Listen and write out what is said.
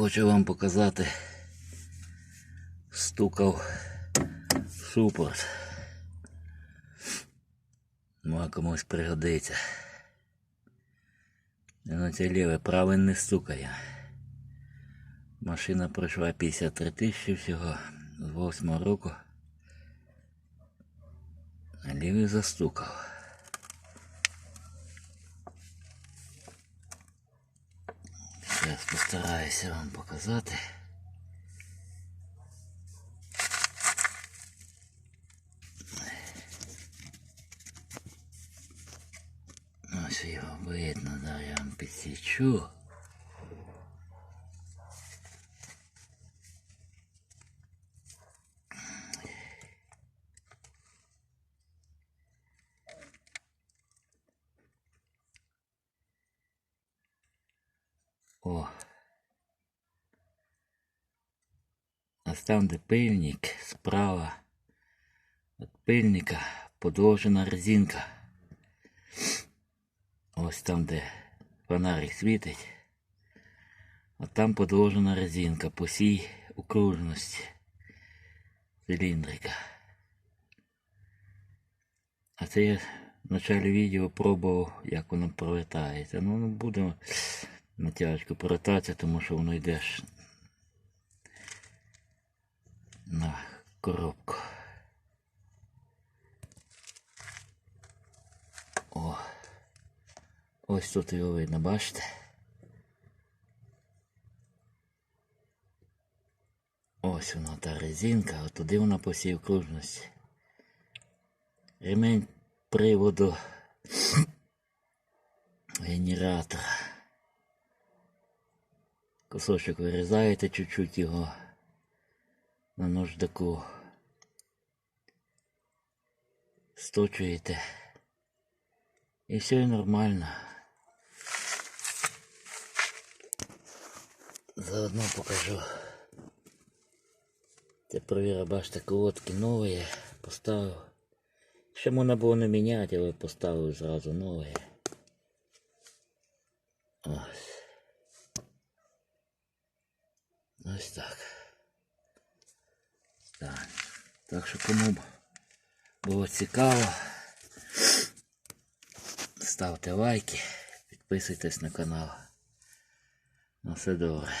Хочу вам показати. Стукав супорт. Ну, а комусь пригодиться. На це ліве праве не стукає. Машина пройшла 53 тисячі всього з 8 року. А лівий застукав. Зараз постараюся вам показати. Ось його видно, да, я вам підсічу. О. Ось там, де пильник, справа від пильника подовжена резинка. Ось там, де фонарик світить. От там подовжена резинка по всій окружності циліндрика. А це я в началі відео пробував, як воно провертається. Ну, не будемо натяжку провертатися, тому що воно йде на коробку. О, ось тут його видно, бачите? Ось вона та резинка, от туди вона по всій окружності. Ремень приводу генератора. Кусочок вирізаєте чуть-чуть його на нождаку. Сточуєте. І все нормально. Заодно покажу. Це провіра, бачите, колодки нові. Поставив. Ще можна було не міняти, але поставив зразу нові. Ось так. Так. Так що кому б було цікаво, ставте лайки, підписуйтесь на канал. На все добре.